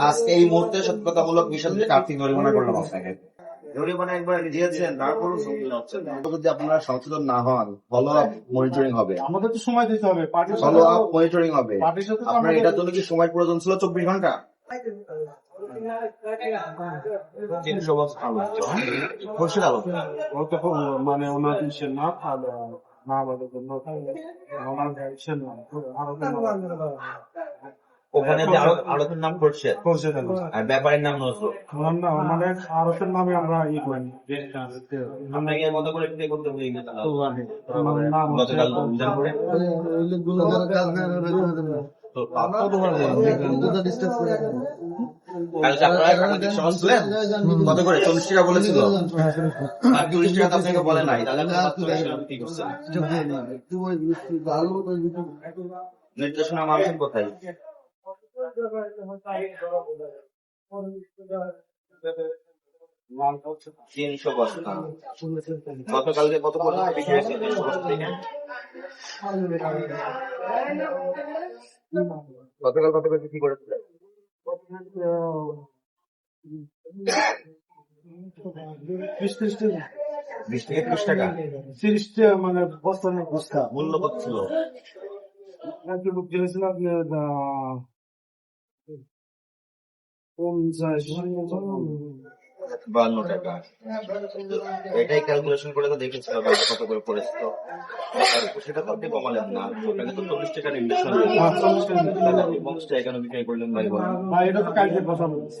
আজকে এই মুহূর্তে সত্যতামূলক বিষয় থেকে আর্থিক জরিমানা করলাম আপনাকে। জরিমানা একবার দিয়েছেন তারপরও সঙ্গীন হচ্ছে না যদি আপনারা সচেতন না হন ফলো আপ মনিটরিং হবে। আমাদের তো সময় দিতে হবে ফলো আপ মনিটরিং হবে। পার্টির সাথে তো আপনার এটার জন্য কি সময় প্রয়োজন ছিল চব্বিশ ঘণ্টা? তিনশো বছর খুরশিদ আলম। ও তো খুব- মানে ওনার না আমাদের জন্য ওখানে যে আরও আরোদের নাম খুরশিদ করছে আর ব্যাপারের নাম নজরুল। মানে আরতের নামে আমরা ই করি। আপনাকে মতো করে পে করতে বলি না? গতকাল রমজান করে। কত করে? চল্লিশ টাকা বলেছিল। আর চল্লিশ টাকা আপনাকে বলে নাই। তাহলে নির্দেশনা মানছেন কোথায়? তিনশো বস্তা। গতকালকে কত পর্যন্ত বিক্রি হয়েছে? তিনশো বস্তা থেকে? গতকাল কত বিক্রি বিশ থেকে ত্রিশ টাকা? মানে বস্তা মূল্য কত ছিল। একটু বুক বান্ন টাকা। এটাই ক্যালকুলেশন করে তো দেখেছিলাম কত করে পড়েছে আর সেটা তো আপনি কমালেন না। ওটাকে তো চল্লিশ টাকা ইনভেস্টমেন্ট টাকা। কেন বিক্রি করলেন ভাই বলেন? এটা তো কালকে কথা বলছি।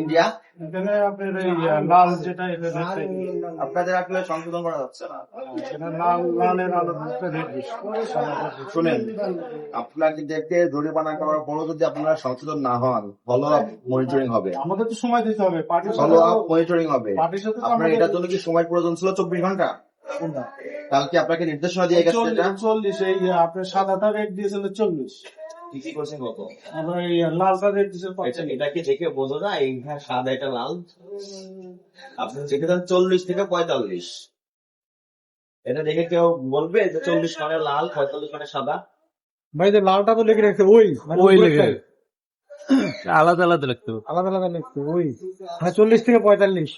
ইন্ডিয়া? এখানে আপনার এই লাল যেটা আপনাদের আসলে সংশোধন করা যাচ্ছে না? লাল লালের আলো শুনেন। আপনাকে দেখতে জরিমানা করার পরও যদি আপনারা সচেতন না হন ফলো আপ মনিটরিং হবে। আমাদের তো সময় দিতে হবে। ফলো আপ মনিটরিং হবে। আপনার এটার জন্য কি সময় প্রয়োজন ছিল? চব্বিশ ঘণ্টা? কালকে আপনাকে নির্দেশনা দিয়ে গেছে চল্লিশ এই আপনার সাদাটা রেট দিয়েছিল চল্লিশ। কি কি করছেন কত লালটা এটা কি দেখে বোঝো না এই সাদা এটা লাল। আপনি দেখে দেন চল্লিশ থেকে পঁয়তাল্লিশ। এটা দেখে কেউ বলবে যে চল্লিশ মানে লাল পঁয়তাল্লিশ মানে সাদা? ভাই যে লালটা তো লিখে রাখছে ওই। মানে ওই উপরেরটা। আলাদা আলাদা লিখতে হবে। আলাদা আলাদা লিখছে ওই মানে চল্লিশ থেকে পঁয়তাল্লিশ।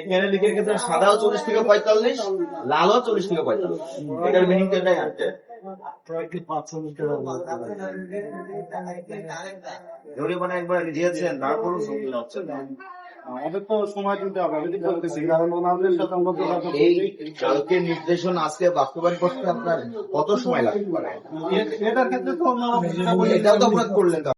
এখানে লিখে সাদাও চল্লিশ থেকে পঁয়তাল্লিশ লালও চল্লিশ থেকে পঁয়তাল্লিশ। এটার মিনিং এটাই আছে। জরিমানা একবার দিয়েছেন তারপরও সঙ্গীন হচ্ছে না আমাদের তো সময় দিতে হবে আমি বলতেছি। কারণ ওনাদের সাথে আমরা যোগাযোগ এই কালকে নির্দেশন আজকে বাস্তবায়ন করতে আপনার কত সময় লাগবে? এটার ক্ষেত্রে তো অপরাধ এটাও তো আপনার করলেন